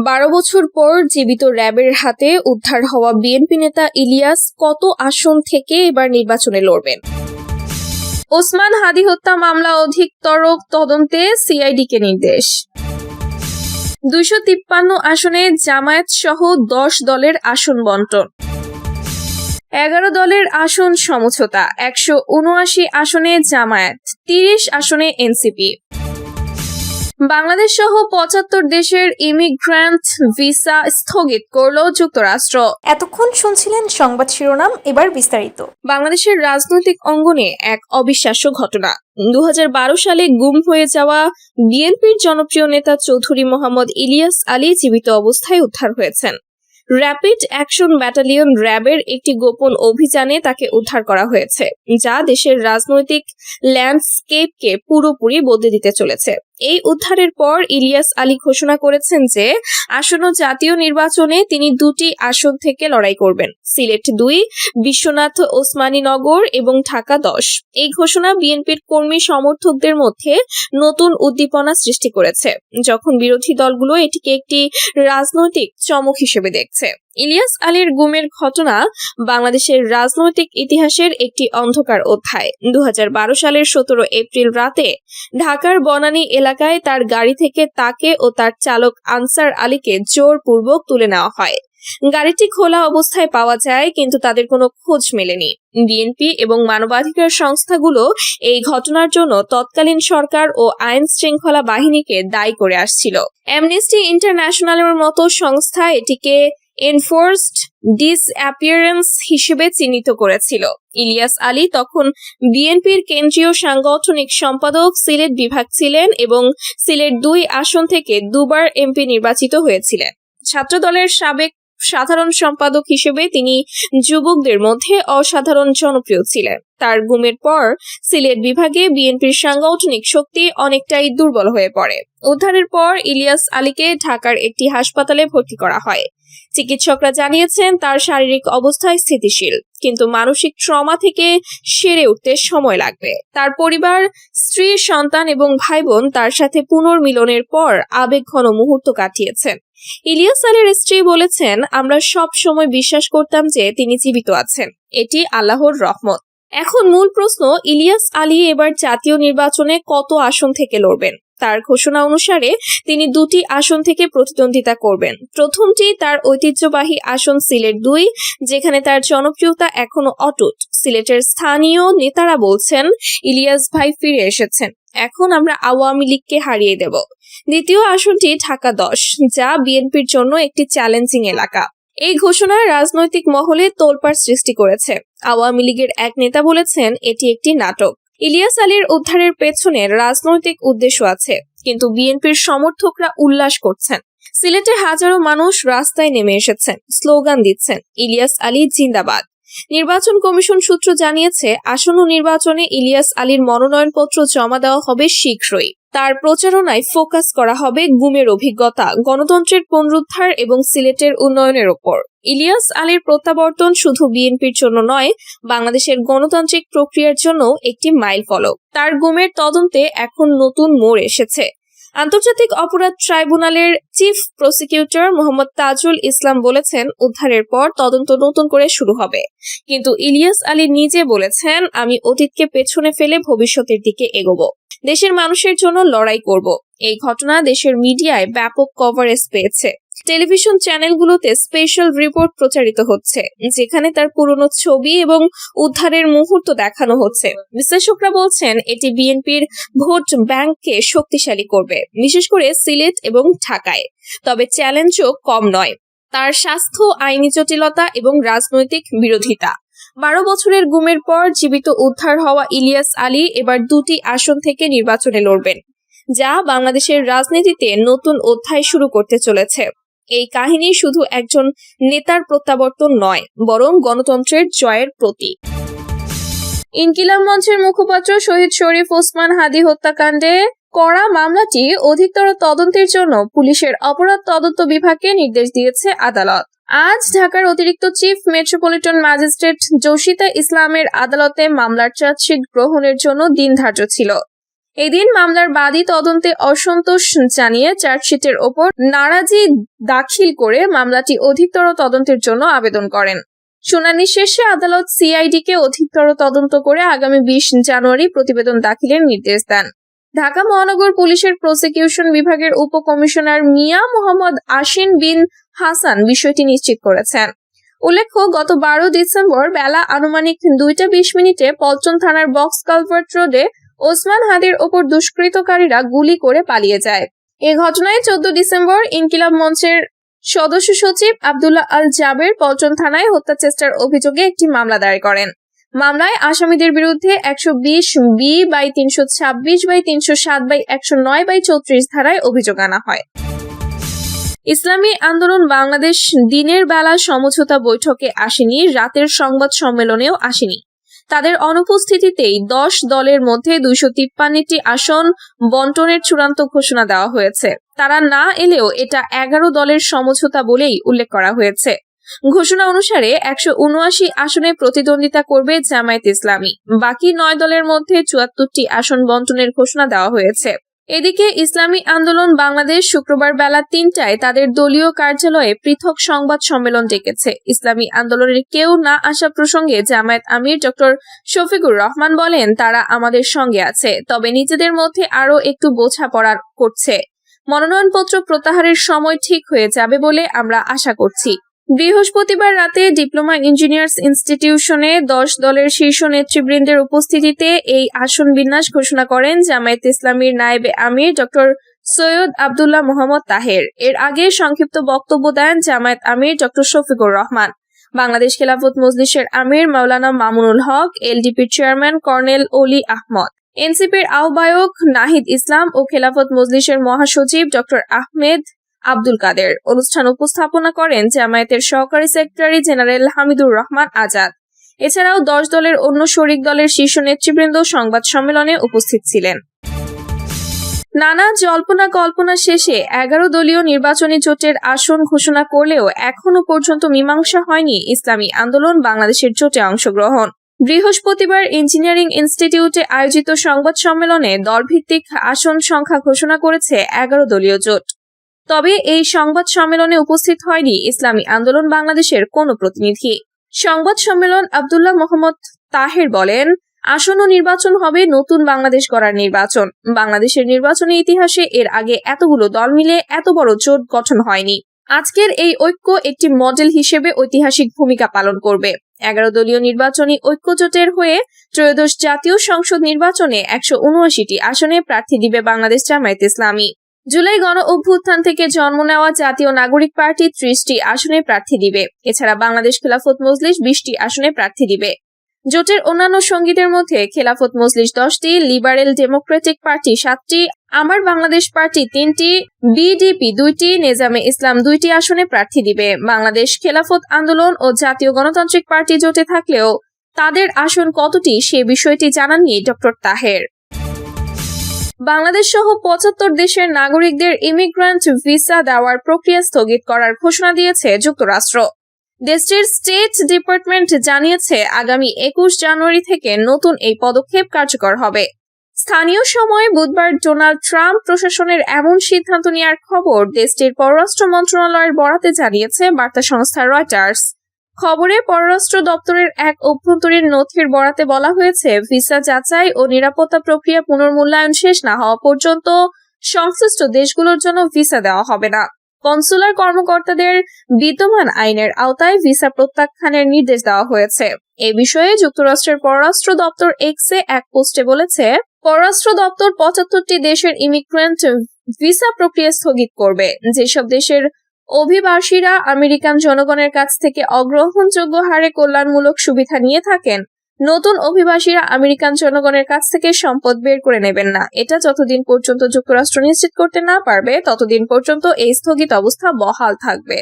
বারো বছর পর জীবিত র্যাবের হাতে উদ্ধার হওয়া বিএনপি নেতা ইলিয়াস কত আসন থেকে এবার নির্বাচনে লড়বেন? ওসমান হাদি হত্যা মামলা অধিকতর তদন্তে সিআইডিকে নির্দেশ। দুইশো তিপ্পান্ন আসনে জামায়াত সহ দশ দলের আসন বন্টন। এগারো দলের আসন সমঝোতা, একশো উনআশি আসনে জামায়াত, তিরিশ আসনে এনসিপি। বাংলাদেশ সহ পঁচাত্তর দেশের ইমিগ্রান্ট ভিসা স্থগিত করল যুক্তরাষ্ট্র। এতক্ষণ শুনছিলেন সংবাদ শিরোনাম এবার বিস্তারিত। বাংলাদেশের রাজনৈতিক অঙ্গনে এক অবিশ্বাস্য ঘটনা। দুহাজার বারো সালে গুম হয়ে যাওয়া বিএনপির জনপ্রিয় নেতা চৌধুরী মোহাম্মদ ইলিয়াস আলী জীবিত অবস্থায় উদ্ধার হয়েছেন। র্যাপিড অ্যাকশন ব্যাটালিয়ন র্যাবের একটি গোপন অভিযানে তাকে উদ্ধার করা হয়েছে যা দেশের রাজনৈতিক ল্যান্ডস্কেপকে পুরোপুরি বদলে দিতে চলেছে। এই উদ্ধারের পর ইলিয়াস আলী ঘোষণা করেছেন যে, আসন্ন জাতীয় নির্বাচনে তিনি দুটি আসন থেকে লড়াই করবেন। সিলেট দুই, বিশ্বনাথ ওসমানী নগর এবং ঢাকা দশ। এই ঘোষণা বিএনপির কর্মী সমর্থকদের মধ্যে নতুন উদ্দীপনা সৃষ্টি করেছে, যখন বিরোধী দলগুলো এটিকে একটি রাজনৈতিক চমক হিসেবে দেখছে। ইলিয়াস আলীর গুমের ঘটনা বাংলাদেশের রাজনৈতিক ইতিহাসের একটি অন্ধকার অধ্যায়। দুহাজার বারো সালের সতেরো এপ্রিল রাতে ঢাকার বনানী এলাকায় তার গাড়ি থেকে তাকে ও তার চালক আনসার আলীকে জোরপূর্বক তুলে নেওয়া হয়। গাড়িটি খোলা অবস্থায় পাওয়া যায়, কিন্তু তাদের কোনো খোঁজ মেলেনি। বিএনপি এবং মানবাধিকার সংস্থাগুলো এই ঘটনার জন্য তৎকালীন সরকার ও আইন শৃঙ্খলা বাহিনীকে দায়ী করে আসছিল। অ্যামনেস্টি ইন্টারন্যাশনালের মতো সংস্থা এটিকে এনফোর্সড ডিসঅ্যাপিয়ারেন্স হিসেবে চিহ্নিত করেছিল। ইলিয়াস আলী তখন বিএনপির কেন্দ্রীয় সাংগঠনিক সম্পাদক সিলেট বিভাগ ছিলেন এবং সিলেট দুই আসন থেকে দুবার এমপি নির্বাচিত হয়েছিলেন। ছাত্রদলের সাবেক সাধারণ সম্পাদক হিসেবে তিনি যুবকদের মধ্যে অসাধারণ জনপ্রিয় ছিলেন। তার গুমের পর সিলেট বিভাগে বিএনপির সাংগঠনিক শক্তি অনেকটাই দুর্বল হয়ে পড়ে। উদ্ধারের পর ইলিয়াস আলীকে ঢাকার একটি হাসপাতালে ভর্তি করা হয়। চিকিৎসকরা জানিয়েছেন, তার শারীরিক অবস্থা স্থিতিশীল, কিন্তু মানসিক ট্রমা থেকে সেরে উঠতে সময় লাগবে। তার পরিবার, স্ত্রী, সন্তান এবং ভাই বোন তার সাথে পুনর্মিলনের পর আবেগঘন মুহূর্ত কাটিয়েছেন। ইলিয়াস আলীর স্ত্রী বলেছেন, আমরা সব সময় বিশ্বাস করতাম যে তিনি জীবিত আছেন। এটি আল্লাহর রহমত। এখন মূল প্রশ্ন, ইলিয়াস আলী এবার জাতীয় নির্বাচনে কত আসন থেকে লড়বেন? তার ঘোষণা অনুসারে, তিনি দুটি আসন থেকে প্রতিদ্বন্দ্বিতা করবেন। প্রথমটি তার ঐতিহ্যবাহী আসন সিলেট দুই, যেখানে তার জনপ্রিয়তা এখনও অটুট। সিলেটের স্থানীয় নেতারা বলছেন, ইলিয়াস ভাই ফিরে এসেছেন। এখন আমরা আওয়ামী লীগকে হারিয়ে দেব। দ্বিতীয় আসনটি ঢাকা দশ, যা বিএনপির জন্য একটি চ্যালেঞ্জিং এলাকা। এই ঘোষণা রাজনৈতিক মহলে তোলপাড় সৃষ্টি করেছে। আওয়ামী লীগের এক নেতা বলেছেন, এটি একটি নাটক। ইলিয়াস আলীর উদ্ধারের পেছনে রাজনৈতিক উদ্দেশ্য আছে, কিন্তু বিএনপির সমর্থকরা উল্লাস করছেন। সিলেটে হাজারো মানুষ রাস্তায় নেমে এসেছেন, স্লোগান দিচ্ছেন। ইলিয়াস আলী জিন্দাবাদ। নির্বাচন কমিশন সূত্র জানিয়েছে, আসন্ন নির্বাচনে ইলিয়াস আলীর মনোনয়নপত্র জমা দেওয়া হবে শীঘ্রই। তার প্রচারণায় ফোকাস করা হবে গুমের অভিজ্ঞতা, গণতন্ত্রের পুনরুদ্ধার এবং সিলেটের উন্নয়নের ওপর। ইলিয়াস আলীর প্রত্যাবর্তন শুধু বিএনপির জন্য নয়, বাংলাদেশের গণতান্ত্রিক প্রক্রিয়ার জন্য একটি মাইল ফলক তার গুমের তদন্তে এখন নতুন মোড় এসেছে। আন্তর্জাতিক অপরাধ ট্রাইব্যুনালের চিফ প্রসিকিউটর মোহাম্মদ তাজুল ইসলাম বলেছেন, উদ্ধারের পর তদন্ত নতুন করে শুরু হবে। কিন্তু ইলিয়াস আলী নিজে বলেছেন, আমি অতীতকে পেছনে ফেলে ভবিষ্যতের দিকে এগোব। দেশের মানুষের জন্য লড়াই করব। এই ঘটনা দেশের মিডিয়ায় ব্যাপক কভারেজ পেয়েছে। টেলিভিশন চ্যানেলগুলোতে স্পেশাল রিপোর্ট প্রচারিত হচ্ছে, যেখানে তার পুরনো ছবি এবং উদ্ধারের মুহূর্ত দেখানো হচ্ছে। বিশ্লেষকরা বলছেন, এটি বিএনপির ভোট ব্যাংককে শক্তিশালী করবে, বিশেষ করে সিলেট এবং ঢাকায়। তবে চ্যালেঞ্জও কম নয়, তার স্বাস্থ্য, আইনি জটিলতা এবং রাজনৈতিক বিরোধিতা। বারো বছরের গুমের পর জীবিত উদ্ধার হওয়া ইলিয়াস আলী এবার দুটি আসন থেকে নির্বাচনে লড়বেন, যা বাংলাদেশের রাজনীতিতে নতুন অধ্যায় শুরু করতে চলেছে। এই কাহিনী শুধু একজন নেতার প্রত্যাবর্তন নয়, বরং গণতন্ত্রের জয়ের প্রতীক। ইনকিলাব মঞ্চের মুখপাত্র শহীদ শরীফ ওসমান হাদি হত্যাকাণ্ডে করা মামলাটি অধিকতর তদন্তের জন্য পুলিশের অপরাধ তদন্ত বিভাগকে নির্দেশ দিয়েছে আদালত। আজ ঢাকার অতিরিক্ত চিফ মেট্রোপলিটন ম্যাজিস্ট্রেট জসিতা ইসলামের আদালতে মামলার চার্জশিট গ্রহণের জন্য দিন ধার্য ছিল। এদিন মামলার বাদী তদন্তে অসন্তোষ জানিয়ে চার্জশিটের ওপর নারাজি দাখিল করে মামলাটি অধিকতর তদন্তের জন্য আবেদন করেন। শুনানি শেষে আদালত সিআইডি কে অধিকতর তদন্ত করে আগামী বিশ জানুয়ারি প্রতিবেদন দাখিলের নির্দেশ দেন। ঢাকা মহানগর পুলিশের প্রসিকিউশন বিভাগের উপকমিশনার মিয়া মোহাম্মদ আশিন বিন হাসান বিষয়টি নিশ্চিত করেছেন। উল্লেখ্য, গত বারো ডিসেম্বর বেলা আনুমানিক দুইটা বিশ মিনিটে পল্টন থানার বক্স কালভার্ট রোডে ওসমান হাদির ওপর দুষ্কৃতকারীরা গুলি করে পালিয়ে যায়। এ ঘটনায় চোদ্দ ডিসেম্বর ইনকিলাব মঞ্চের সদস্য সচিব আব্দুল্লাহ আল জাবের পল্টন থানায় হত্যা চেষ্টার অভিযোগে একটি মামলা দায়ের করেন। মামলায় আসামিদের বিরুদ্ধে একশো বিশ বি বাই তিনশো ছাব্বিশ বাই তিনশো সাত বাই একশো নয় বাই চৌত্রিশ ধারায় অভিযোগ আনা হয়। ইসলামী আন্দোলন বাংলাদেশ দিনের বেলা সমঝোতা বৈঠকে আসেনি, রাতের সংবাদ সম্মেলনেও আসেনি। তাদের অনুপস্থিতিতেই দশ দলের মধ্যে দুইশো তিপ্পান্নটি আসন বন্টনের চূড়ান্ত ঘোষণা দেওয়া হয়েছে। তারা না এলেও এটা এগারো দলের সমঝোতা বলেই উল্লেখ করা হয়েছে। ঘোষণা অনুসারে একশো উনআশি আসনে প্রতিদ্বন্দ্বিতা করবে জামায়াত ইসলামী। বাকি নয় দলের মধ্যে চুয়াত্তরটি আসন বন্টনের ঘোষণা দেওয়া হয়েছে। এদিকে ইসলামী আন্দোলন বাংলাদেশ শুক্রবার বেলা তিনটায় তাদের দলীয় কার্যালয়ে পৃথক সংবাদ সম্মেলন ডেকেছে। ইসলামী আন্দোলনের কেউ না আসা প্রসঙ্গে জামায়াত আমির ডক্টর শফিকুর রহমান বলেন, তারা আমাদের সঙ্গে আছে, তবে নিজেদের মধ্যে আরও একটু বোঝাপড়া করছে। মনোনয়নপত্র প্রত্যাহারের সময় ঠিক হয়ে যাবে বলে আমরা আশা করছি। বৃহস্পতিবার রাতে ডিপ্লোমা ইঞ্জিনিয়ার্স ইনস্টিটিউশনে দশ দলের শীর্ষ নেতৃবৃন্দের উপস্থিতিতে এই আসন বিন্যাস ঘোষণা করেন জামায়াত ইসলামীর নায়েবে আমির ডক্টর সৈয়দ আবদুল্লাহ মোহাম্মদ তাহের। এর আগে সংক্ষিপ্ত বক্তব্য দেন জামায়াত আমির ডক্টর শফিকুর রহমান। বাংলাদেশ খেলাফত মজলিসের আমির মাওলানা মামুনুল হক এলডিপির চেয়ারম্যান কর্নেল অলি আহমদ। এনসিপির আহ্বায়ক নাহিদ ইসলাম ও খেলাফত মজলিসের মহাসচিব ডক্টর আহমেদ আব্দুল কাদের। অনুষ্ঠান উপস্থাপনা করেন জামায়াতের সহকারী সেক্রেটারি জেনারেল হামিদুর রহমান আজাদ। এছাড়াও দশ দলের অন্য শরিক দলের শীর্ষ নেতৃবৃন্দ সংবাদ সম্মেলনে উপস্থিত ছিলেন। নানা জল্পনা কল্পনা শেষে এগারো দলীয় নির্বাচনী জোটের আসন ঘোষণা করলেও এখনও পর্যন্ত মীমাংসা হয়নি ইসলামী আন্দোলন বাংলাদেশের জোটে অংশগ্রহণ। বৃহস্পতিবার ইঞ্জিনিয়ারিং ইনস্টিটিউটে আয়োজিত সংবাদ সম্মেলনে দলভিত্তিক আসন সংখ্যা ঘোষণা করেছে এগারো দলীয় জোট। তবে এই সংবাদ সম্মেলনে উপস্থিত হয়নি ইসলামী আন্দোলন বাংলাদেশের কোনো প্রতিনিধি। সংবাদ সম্মেলন আব্দুল্লাহ মোহাম্মদ তাহের বলেন, আসন্ন নির্বাচন হবে নতুন বাংলাদেশ গড়ার নির্বাচন। বাংলাদেশের নির্বাচনী ইতিহাসে এর আগে এতগুলো দল মিলে এত বড় জোট গঠন হয়নি। আজকের এই ঐক্য একটি মডেল হিসেবে ঐতিহাসিক ভূমিকা পালন করবে। এগারো দলীয় নির্বাচনী ঐক্য জোটের হয়ে ত্রয়োদশ জাতীয় সংসদ নির্বাচনে একশো উনআশিটি আসনে প্রার্থী দিবে বাংলাদেশ জামায়াত ইসলামী। জুলাই গণ অভ্যুত্থান থেকে জন্ম নেওয়া জাতীয় নাগরিক পার্টি ত্রিশটি আসনে প্রার্থী দিবে। এছাড়া বাংলাদেশ খেলাফত মজলিস বিশটি আসনে প্রার্থী দিবে। জোটের অন্যান্য সঙ্গীদের মধ্যে খেলাফত মজলিস দশটি, লিবারেল ডেমোক্রেটিক পার্টি সাতটি, আমার বাংলাদেশ পার্টি তিনটি, বিডিপি দুইটি, নেজামে ইসলাম দুইটি আসনে প্রার্থী দিবে। বাংলাদেশ খেলাফত আন্দোলন ও জাতীয় গণতান্ত্রিক পার্টি জোটে থাকলেও তাদের আসন কতটি সে বিষয়টি জানাননি ডক্টর তাহের। বাংলাদেশ সহ পঁচাত্তর দেশের নাগরিকদের ইমিগ্রান্ট ভিসা দেওয়ার প্রক্রিয়া স্থগিত করার ঘোষণা দিয়েছে যুক্তরাষ্ট্র। দেশটির স্টেট ডিপার্টমেন্ট জানিয়েছে, আগামী একুশ জানুয়ারি থেকে নতুন এই পদক্ষেপ কার্যকর হবে। স্থানীয় সময়ে বুধবার ডোনাল্ড ট্রাম্প প্রশাসনের এমন সিদ্ধান্ত নেওয়ার খবর দেশটির পররাষ্ট্র মন্ত্রণালয়ের বরাতে জানিয়েছে, বার্তা সংস্থা রয়টার্স। খবরে পররাষ্ট্র দপ্তরের এক অভ্যন্তরীণ নথির বরাতে বলা হয়েছে, ভিসা যাচাই ও নিরাপত্তা প্রক্রিয়া পুনর্মূল্যায়ন শেষ না হওয়া পর্যন্ত সংশ্লিষ্ট দেশগুলোর জন্য ভিসা দেওয়া হবে না। কনসুলার কর্মকর্তাদের বিদ্যমান আইনের আওতায় ভিসা প্রত্যাখ্যানের নির্দেশ দেওয়া হয়েছে। এ বিষয়ে যুক্তরাষ্ট্রের পররাষ্ট্র দপ্তর এক্সে এক পোস্টে বলেছে, পররাষ্ট্র দপ্তর পঁচাত্তরটি দেশের ইমিগ্রেন্ট ভিসা প্রক্রিয়া স্থগিত করবে। যেসব দেশের অভিবাসীরা আমেরিকান জনগণের কাছ থেকে অগ্রহণযোগ্য হারে কল্যাণমূলক সুবিধা নিয়ে থাকেন। নতুন অভিবাসীরা আমেরিকান জনগণের কাছ থেকে সম্পদ বের করে নেবেন না। এটা যতদিন পর্যন্ত যুক্তরাষ্ট্র নিশ্চিত করতে না পারবে, ততদিন পর্যন্ত এই স্থগিত অবস্থা বহাল থাকবে।